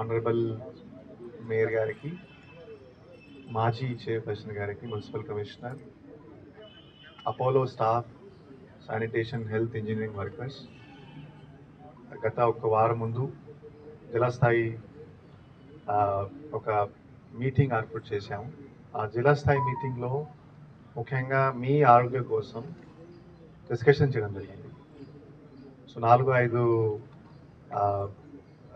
Honourable mayor గారికి మాజీ chairperson గారికి municipal commissioner Apollo staff sanitation health engineering workers గత ఒక వారం ముందు జిల్లా స్థాయి ఒక మీటింగ్ ఏర్పాటు చేశాము ఆ జిల్లా స్థాయి మీటింగ్లో ముఖ్యంగా మీ ఆరోగ్యం కోసం డిస్కషన్ చేయడం జరిగింది. సో నాలుగు ఐదు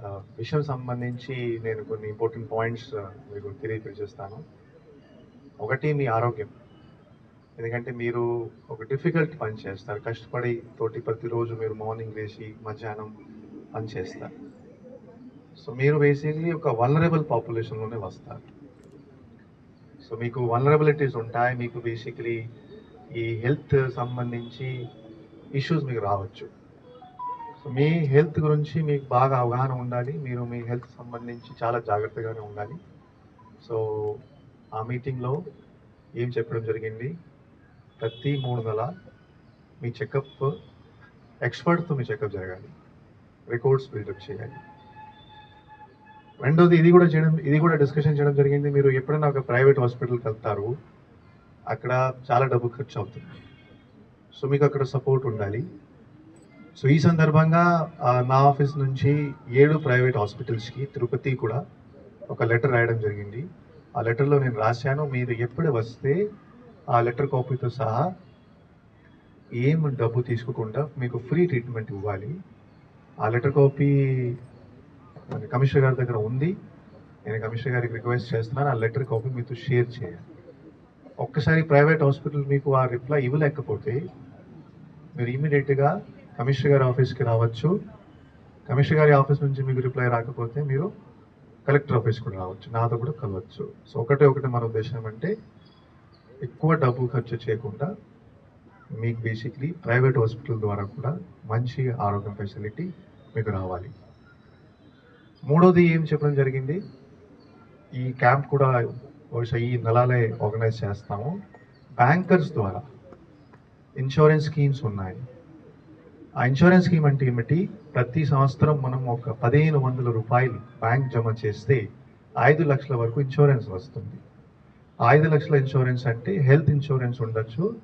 విషయం సంబంధించి నేను కొన్ని ఇంపార్టెంట్ పాయింట్స్ మీకు తెలియపరిచేస్తాను. ఒకటి మీ ఆరోగ్యం. ఎందుకంటే మీరు ఒక డిఫికల్ట్ పని చేస్తారు. కష్టపడి తోటి ప్రతిరోజు మీరు మార్నింగ్ వేసి మధ్యాహ్నం పని చేస్తారు. సో మీరు బేసిక్లీ ఒక వలనరబుల్ పాపులేషన్లోనే వస్తారు. సో మీకు వలనరబిలిటీస్ ఉంటాయి. మీకు బేసిక్లీ ఈ హెల్త్ సంబంధించి ఇష్యూస్ మీకు రావచ్చు. సో మీ హెల్త్ గురించి మీకు బాగా అవగాహన ఉండాలి. మీరు మీ హెల్త్ సంబంధించి చాలా జాగ్రత్తగానే ఉండాలి. సో ఆ మీటింగ్లో ఏం చెప్పడం జరిగింది? ప్రతి మూడు నెల మీ చెకప్ ఎక్స్పర్ట్తో మీ చెకప్ జరగాలి. రికార్డ్స్ బిల్డప్ చేయాలి. రెండోది ఇది కూడా చేయడం ఇది కూడా డిస్కషన్ చేయడం జరిగింది. మీరు ఎప్పుడైనా ఒక ప్రైవేట్ హాస్పిటల్కి వెళ్తారు. అక్కడ చాలా డబ్బు ఖర్చు అవుతుంది. సో మీకు అక్కడ సపోర్ట్ ఉండాలి. సో ఈ సందర్భంగా నా ఆఫీస్ నుంచి ఏడు ప్రైవేట్ హాస్పిటల్స్కి తిరుపతి కూడా ఒక లెటర్ రాయడం జరిగింది. ఆ లెటర్లో నేను రాశాను. మీరు ఎప్పుడు వస్తే ఆ లెటర్ కాపీతో సహా ఏం డబ్బు తీసుకోకుండా మీకు ఫ్రీ ట్రీట్మెంట్ ఇవ్వాలి. ఆ లెటర్ కాపీ కమిషనర్ గారి దగ్గర ఉంది. నేను కమిషనర్ గారికి రిక్వెస్ట్ చేస్తున్నాను. ఆ లెటర్ కాపీ మీతో షేర్ చేయాలి. ఒక్కసారి ప్రైవేట్ హాస్పిటల్ మీకు ఆ రిప్లై ఇవ్వలేకపోతే మీరు ఇమీడియట్గా కమిషనర్ గారి ఆఫీస్కి రావచ్చు. కమిషనర్ గారి ఆఫీస్ నుంచి మీకు రిప్లై రాకపోతే మీరు కలెక్టర్ ఆఫీస్ కూడా రావచ్చు. నాతో కూడా కలవచ్చు. సో ఒకటే ఒకటి మన ఉద్దేశం అంటే ఎక్కువ డబ్బు ఖర్చు చేయకుండా మీకు బేసిక్లీ ప్రైవేట్ హాస్పిటల్ ద్వారా కూడా మంచి ఆరోగ్య ఫెసిలిటీ మీకు రావాలి. మూడోది ఏం చెప్పడం జరిగింది? ఈ క్యాంప్ కూడా బహుశా ఈ నెలలే ఆర్గనైజ్ చేస్తాము. బ్యాంకర్స్ ద్వారా ఇన్సూరెన్స్ స్కీమ్స్ ఉన్నాయి. ఆ ఇన్సూరెన్స్ స్కీమ్ అంటే ఏమిటి? ప్రతి సంవత్సరం మనం ఒక పదిహేను వందల రూపాయలు బ్యాంక్ జమ చేస్తే ఐదు లక్షల వరకు ఇన్సూరెన్స్ వస్తుంది. ఐదు లక్షల ఇన్సూరెన్స్ అంటే హెల్త్ ఇన్సూరెన్స్ ఉండొచ్చు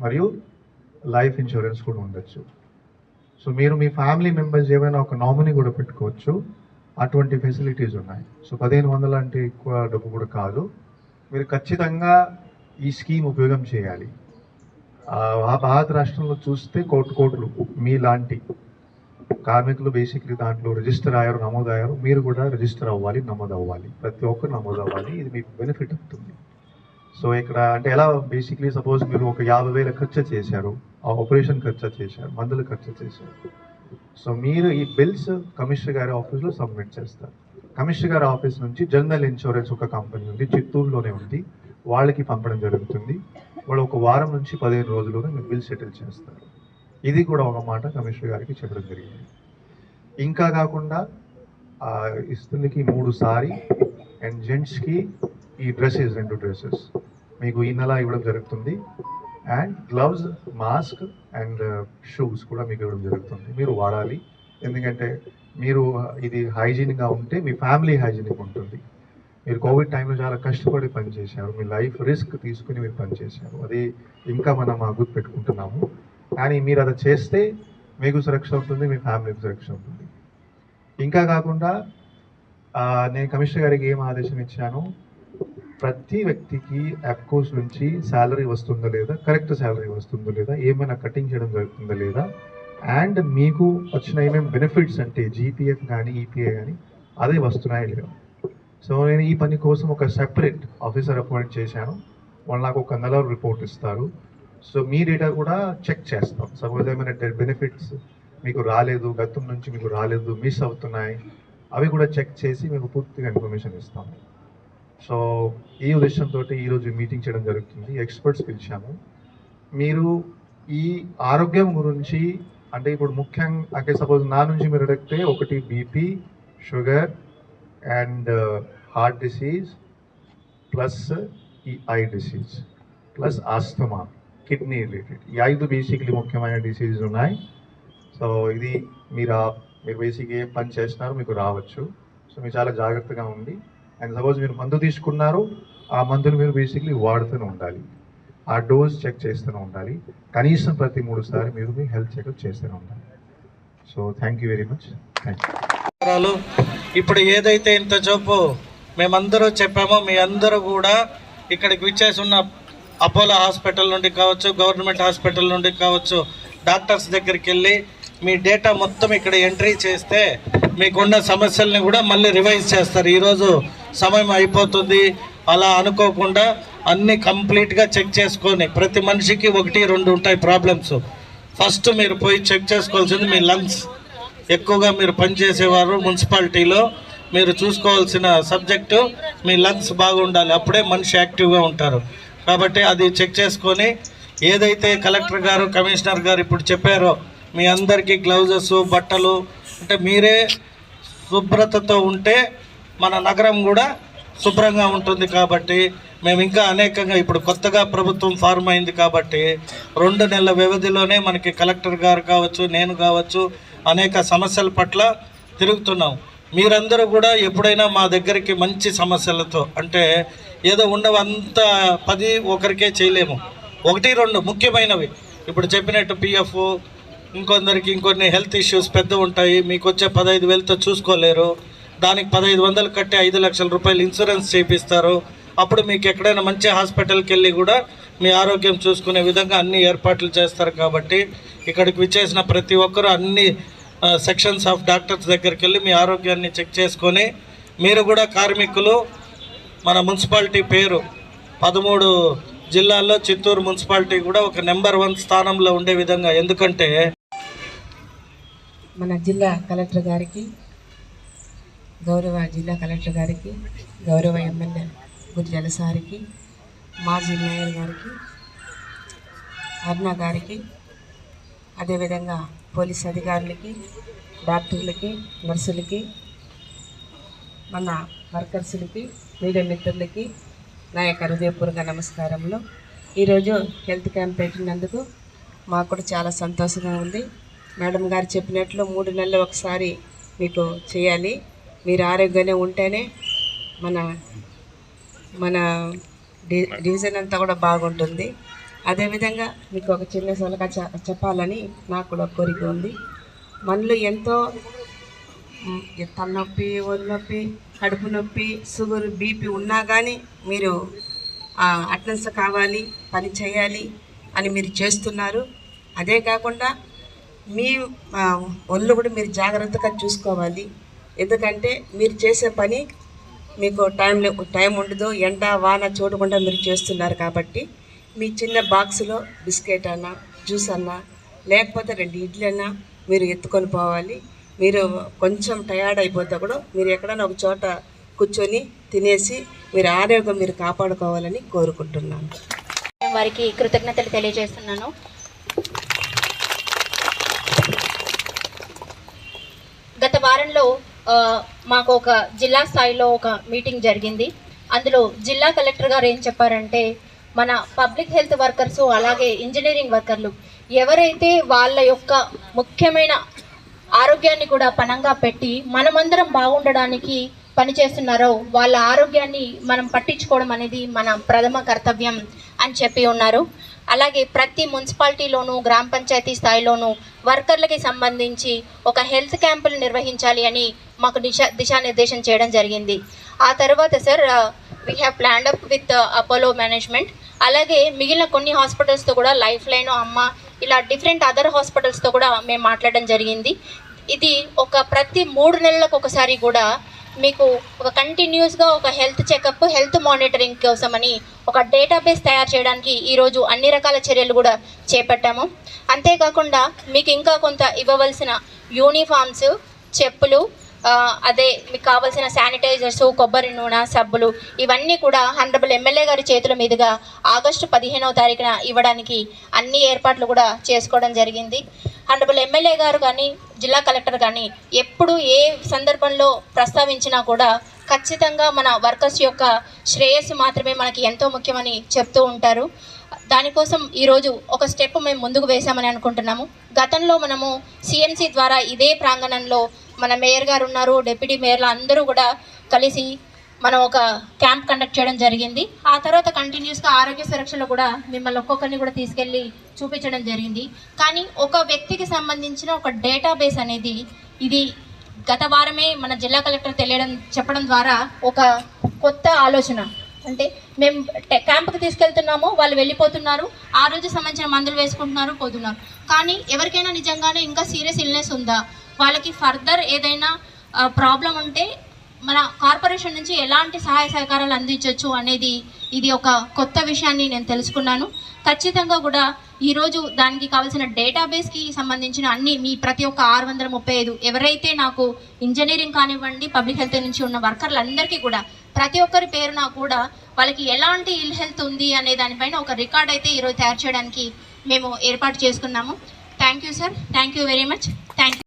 మరియు లైఫ్ ఇన్సూరెన్స్ కూడా ఉండొచ్చు. సో మీరు మీ ఫ్యామిలీ మెంబర్స్ ఏమైనా ఒక నామినీ కూడా పెట్టుకోవచ్చు. అటువంటి ఫెసిలిటీస్ ఉన్నాయి. సో పదిహేను వందలు అంటే ఎక్కువ డబ్బు కూడా కాదు. మీరు ఖచ్చితంగా ఈ స్కీమ్ ఉపయోగం చేయాలి. భారత రాష్ట్రంలో చూస్తే కోటి కోట్లు మీలాంటి కార్మికులు బేసిక్లీ దాంట్లో రిజిస్టర్ అయ్యారు నమోదు అయ్యారు మీరు కూడా రిజిస్టర్ అవ్వాలి నమోదు అవ్వాలి ప్రతి ఒక్కరు నమోదు అవ్వాలి ఇది మీకు బెనిఫిట్ అవుతుంది సో ఇక్కడ అంటే ఎలా బేసిక్లీ సపోజ్ మీరు ఒక యాభై వేల ఖర్చు చేశారు ఆ ఆపరేషన్ ఖర్చు చేశారు మందులు ఖర్చు చేశారు. సో మీరు ఈ బిల్స్ కమిషనర్ గారి ఆఫీస్లో సబ్మిట్ చేస్తారు. కమిషనర్ గారి ఆఫీస్ నుంచి జనరల్ ఇన్సూరెన్స్ ఒక కంపెనీ ఉంది చిత్తూరులోనే ఉంది. వాళ్ళకి పంపడం జరుగుతుంది. వాళ్ళు ఒక వారం నుంచి పదిహేను రోజుల్లోనే మేము బిల్ సెటిల్ చేస్తారు. ఇది కూడా ఒక మాట కమిషనర్ గారికి చెప్పడం జరిగింది. ఇంకా కాకుండా ఆ, మూడు సారి అండ్ జెంట్స్కి ఈ డ్రెస్సెస్ రెండు డ్రెస్సెస్. మీకు ఈ నెల ఇవ్వడం జరుగుతుంది. And gloves mask and shoes కూడా మీకు ఇవ్వడం జరుగుతుంది. మీరు వాడాలి. ఎందుకంటే మీరు ఇది హైజీన్గా ఉంటే మీ ఫ్యామిలీ హైజీనిక్ ఉంటుంది. మీరు కోవిడ్ టైంలో చాలా కష్టపడి పనిచేశారు. మీ లైఫ్ రిస్క్ తీసుకుని మీరు పనిచేశారు. అది ఇంకా మనం ఆ గుర్తు పెట్టుకుంటున్నాము. కానీ మీరు అది చేస్తే మీకు సురక్ష ఉంటుంది మీ ఫ్యామిలీకి సురక్ష ఉంటుంది. ఇంకా కాకుండా నేను కమిషనర్ గారికి ఏం ఆదేశం ఇచ్చాను? ప్రతి వ్యక్తికి అప్కోస్ నుంచి శాలరీ వస్తుందా లేదా కరెక్ట్ శాలరీ వస్తుందా లేదా ఏమైనా కటింగ్ చేయడం జరుగుతుందా లేదా అండ్ మీకు వచ్చిన ఏమేమి బెనిఫిట్స్ అంటే జీపీఎఫ్ కానీ ఈపీఐ కానీ అదే వస్తున్నాయా లేదా సో నేను ఈ పని కోసం ఒక సెపరేట్ ఆఫీసర్ అపాయింట్ చేశాను. వాళ్ళు నాకు ఒక నెల రిపోర్ట్ ఇస్తారు. సో మీ డేటా కూడా చెక్ చేస్తాం. సపోజ్ ఏమైనా బెనిఫిట్స్ మీకు రాలేదు గతం నుంచి మీకు రాలేదు మిస్ అవుతున్నాయి అవి కూడా చెక్ చేసి మీకు పూర్తిగా ఇన్ఫర్మేషన్ ఇస్తాము సో ఈ ఉద్దేశంతో ఈరోజు మీటింగ్ చేయడం జరుగుతుంది. ఎక్స్పర్ట్స్ పిలిచాము. మీరు ఈ ఆరోగ్యం గురించి అంటే ఇప్పుడు ముఖ్యంగా అంటే సపోజ్ నా నుంచి మీరు అడిగితే ఒకటి BP sugar and heart disease plus ఈ eye disease plus asthma kidney related ఈ ఐదు బేసిక్లీ ముఖ్యమైన డిసీజెస్ ఉన్నాయి. సో ఇది మీరు మీరు బేసిక్ ఏ పని చేస్తున్నారు మీకు రావచ్చు. సో మీరు చాలా జాగ్రత్తగా ఉండి అండ్ సపోజ్ మీరు మందు తీసుకున్నారు ఆ మందులు మీరు బేసిక్లీ వాడుతూనే ఉండాలి. ఆ డోస్ చెక్ చేస్తూనే ఉండాలి. కనీసం ప్రతి మూడు సార్లు మీరు మీ హెల్త్ చెకప్ చేస్తూనే ఉండాలి. So thank you very much thank you ఇప్పుడు ఏదైతే ఇంత చూపు మేమందరూ చెప్పాము మీ అందరూ కూడా ఇక్కడికి విచ్చేసి ఉన్న అపోలో హాస్పిటల్ నుండి కావచ్చు గవర్నమెంట్ హాస్పిటల్ నుండి కావచ్చు డాక్టర్స్ దగ్గరికి వెళ్ళి మీ డేటా మొత్తం ఇక్కడ ఎంట్రీ చేస్తే మీకున్న సమస్యల్ని కూడా మళ్ళీ రివైజ్ చేస్తారు. ఈరోజు సమయం అయిపోతుంది. అలా అనుకోకుండా అన్నీ కంప్లీట్గా చెక్ చేసుకొని ప్రతి మనిషికి ఒకటి రెండు ఉంటాయి ప్రాబ్లమ్స్. ఫస్ట్ మీరు పోయి చెక్ చేసుకోవాల్సింది మీ లంగ్స్. ఎక్కువగా మీరు పనిచేసేవారు మున్సిపాలిటీలో. మీరు చూసుకోవాల్సిన సబ్జెక్టు మీ లంగ్స్ బాగుండాలి. అప్పుడే మనిషి యాక్టివ్గా ఉంటారు. కాబట్టి అది చెక్ చేసుకొని ఏదైతే కలెక్టర్ గారు కమిషనర్ గారు ఇప్పుడు చెప్పారో మీ అందరికీ గ్లౌజెస్ బట్టలు అంటే మీరే శుభ్రతతో ఉంటే మన నగరం కూడా శుభ్రంగా ఉంటుంది కాబట్టి మేము ఇంకా అనేకంగా ఇప్పుడు కొత్తగా ప్రభుత్వం ఫార్మ్ అయింది కాబట్టి రెండు నెలల వ్యవధిలోనే మనకి కలెక్టర్ గారు కావచ్చు నేను కావచ్చు అనేక సమస్యల పట్ల తిరుగుతున్నాం. మీరందరూ కూడా ఎప్పుడైనా మా దగ్గరికి మంచి సమస్యలతో అంటే ఏదో ఉండవంత పది ఒకరికే చేయలేము. ఒకటి రెండు ముఖ్యమైనవి. ఇప్పుడు చెప్పినట్టు పిఎఫ్ ఇంకొందరికి ఇంకొన్ని హెల్త్ ఇష్యూస్ పెద్ద ఉంటాయి మీకు వచ్చే పదహైదు వేలతో చూసుకోలేరు. దానికి పదహైదు వందలు కట్టి ఐదు లక్షల రూపాయలు ఇన్సూరెన్స్ చేపిస్తారు. అప్పుడు మీకు ఎక్కడైనా మంచి హాస్పిటల్కి వెళ్ళి కూడా మీ ఆరోగ్యం చూసుకునే విధంగా అన్ని ఏర్పాట్లు చేస్తారు కాబట్టి ఇక్కడికి విచ్చేసిన ప్రతి ఒక్కరూ అన్ని సెక్షన్స్ ఆఫ్ డాక్టర్స్ దగ్గరికి వెళ్ళి మీ ఆరోగ్యాన్ని చెక్ చేసుకొని మీరు కూడా కార్మికులు మన మున్సిపాలిటీ పేరు పదమూడు జిల్లాల్లో చిత్తూరు మున్సిపాలిటీ కూడా ఒక నెంబర్ వన్ స్థానంలో ఉండే విధంగా. ఎందుకంటే మన జిల్లా కలెక్టర్ గారికి గౌరవ జిల్లా కలెక్టర్ గారికి గౌరవ ఎమ్మెల్యే గుజ్జల సారికి మాజీ మేయర్ గారికి అర్ణ గారికి అదేవిధంగా పోలీస్ అధికారులకి డాక్టర్లకి నర్సులకి మన వర్కర్స్లకి మీడియా మిత్రులకి నా యొక్క హృదయపూర్వక నమస్కారములు. ఈరోజు హెల్త్ క్యాంప్ పెట్టినందుకు మాకు కూడా చాలా సంతోషంగా ఉంది. మేడం గారు చెప్పినట్లు మూడు నెలలు ఒకసారి మీకు చేయాలి. మీరు ఆరోగ్యంగా ఉంటేనే మన మన డి డివిజన్ అంతా కూడా బాగుంటుంది. అదేవిధంగా మీకు ఒక చిన్న సలహా చెప్పాలని నాకు కూడా కోరిక ఉంది. మనలో ఎంతో తలనొప్పి ఒళ్ళు నొప్పి కడుపు నొప్పి షుగర్ బీపీ ఉన్నా కానీ మీరు అటెండెన్స్ కావాలి పని చేయాలి అని మీరు చేస్తున్నారు. అదే కాకుండా మీ ఒళ్ళు కూడా మీరు జాగ్రత్తగా చూసుకోవాలి. ఎందుకంటే మీరు చేసే పని మీకు టైం టైం ఉండదు ఎండ వాన చూడకుండా మీరు చేస్తున్నారు కాబట్టి. మీ చిన్న బాక్స్లో బిస్కెట్ అన్నా జ్యూస్ అన్నా లేకపోతే రెండు ఇడ్లీ అన్నా మీరు ఎత్తుకొని పోవాలి. మీరు కొంచెం టయర్డ్ అయిపోతే కూడా మీరు ఎక్కడైనా ఒక చోట కూర్చొని తినేసి మీరు ఆరోగ్యం మీరు కాపాడుకోవాలని కోరుకుంటున్నాను. వారికి కృతజ్ఞతలు తెలియజేస్తున్నాను. గత వారంలో మాకు ఒక జిల్లా స్థాయిలో ఒక మీటింగ్ జరిగింది. అందులో జిల్లా కలెక్టర్ గారు ఏం చెప్పారంటే మన పబ్లిక్ హెల్త్ వర్కర్స్ అలాగే ఇంజనీరింగ్ వర్కర్లు ఎవరైతే వాళ్ళ యొక్క ముఖ్యమైన ఆరోగ్యాన్ని కూడా పణంగా పెట్టి మనమందరం బాగుండడానికి పనిచేస్తున్నారో వాళ్ళ ఆరోగ్యాన్ని మనం పట్టించుకోవడం అనేది మన ప్రథమ కర్తవ్యం అని చెప్పి ఉన్నారు. అలాగే ప్రతి మున్సిపాలిటీలోనూ గ్రామ పంచాయతీ స్థాయిలోనూ వర్కర్లకి సంబంధించి ఒక హెల్త్ క్యాంపులు నిర్వహించాలి అని మాకు దిశా దిశానిర్దేశం చేయడం జరిగింది. ఆ తర్వాత sir we have planned up with Apollo management అలాగే మిగిలిన కొన్ని హాస్పిటల్స్తో కూడా లైఫ్ లైన్ అమ్మ ఇలా డిఫరెంట్ అదర్ హాస్పిటల్స్తో కూడా మేము మాట్లాడడం జరిగింది. ఇది ఒక ప్రతి మూడు నెలలకు ఒకసారి కూడా మీకు ఒక కంటిన్యూస్గా ఒక హెల్త్ చెకప్ హెల్త్ మానిటరింగ్ కోసమని ఒక డేటాబేస్ తయారు చేయడానికి ఈరోజు అన్ని రకాల చర్యలు కూడా చేపట్టాము. అంతేకాకుండా మీకు ఇంకా కొంత ఇవ్వవలసిన యూనిఫామ్స్ చెప్పులు అదే మీకు కావాల్సిన శానిటైజర్స్ కొబ్బరి నూనె సబ్బులు ఇవన్నీ కూడా హండ్రబుల్ ఎమ్మెల్యే గారి చేతుల మీదుగా ఆగస్టు పదిహేనవ తారీఖున ఇవ్వడానికి అన్ని ఏర్పాట్లు కూడా చేసుకోవడం జరిగింది. హండ్రబుల్ ఎమ్మెల్యే గారు కానీ జిల్లా కలెక్టర్ కానీ ఎప్పుడు ఏ సందర్భంలో ప్రస్తావించినా కూడా ఖచ్చితంగా మన వర్కర్స్ యొక్క శ్రేయస్సు మాత్రమే మనకి ఎంతో ముఖ్యమని చెప్తూ ఉంటారు. దానికోసం ఈరోజు ఒక స్టెప్ మేము ముందుకు వేశామని అనుకుంటున్నాము. గతంలో మనము సిఎంసి ద్వారా ఇదే ప్రాంగణంలో మన మేయర్ గారు ఉన్నారు డిప్యూటీ మేయర్లు అందరూ కూడా కలిసి మనం ఒక క్యాంప్ కండక్ట్ చేయడం జరిగింది. ఆ తర్వాత కంటిన్యూస్గా ఆరోగ్య సురక్షలో కూడా మిమ్మల్ని ఒక్కొక్కరిని కూడా తీసుకెళ్ళి చూపించడం జరిగింది. కానీ ఒక వ్యక్తికి సంబంధించిన ఒక డేటాబేస్ అనేది ఇది గత వారమే మన జిల్లా కలెక్టర్ తెలియడం చెప్పడం ద్వారా ఒక కొత్త ఆలోచన. అంటే మేము క్యాంప్కి తీసుకెళ్తున్నాము వాళ్ళు వెళ్ళిపోతున్నారు ఆ రోజు సంబంధించిన మందులు వేసుకుంటున్నారు పోతున్నారు. కానీ ఎవరికైనా నిజంగానే ఇంకా సీరియస్ ఇల్నెస్ ఉందా? వాళ్ళకి ఫర్దర్ ఏదైనా ప్రాబ్లం ఉంటే మన కార్పొరేషన్ నుంచి ఎలాంటి సహాయ సహకారాలు అందించవచ్చు అనేది ఇది ఒక కొత్త విషయాన్ని నేను తెలుసుకున్నాను. ఖచ్చితంగా కూడా ఈరోజు దానికి కావాల్సిన డేటాబేస్కి సంబంధించిన అన్ని మీ ప్రతి ఒక్క ఆరు వందల ముప్పై ఐదు ఎవరైతే నాకు ఇంజనీరింగ్ కానివ్వండి పబ్లిక్ హెల్త్ నుంచి ఉన్న వర్కర్లందరికీ కూడా ప్రతి ఒక్కరి పేరున కూడా వాళ్ళకి ఎలాంటి ఇల్ హెల్త్ ఉంది అనే దానిపైన ఒక రికార్డ్ అయితే ఈరోజు తయారు చేయడానికి మేము ఏర్పాటు చేసుకున్నాము. Thank you sir. Thank you very much. Thank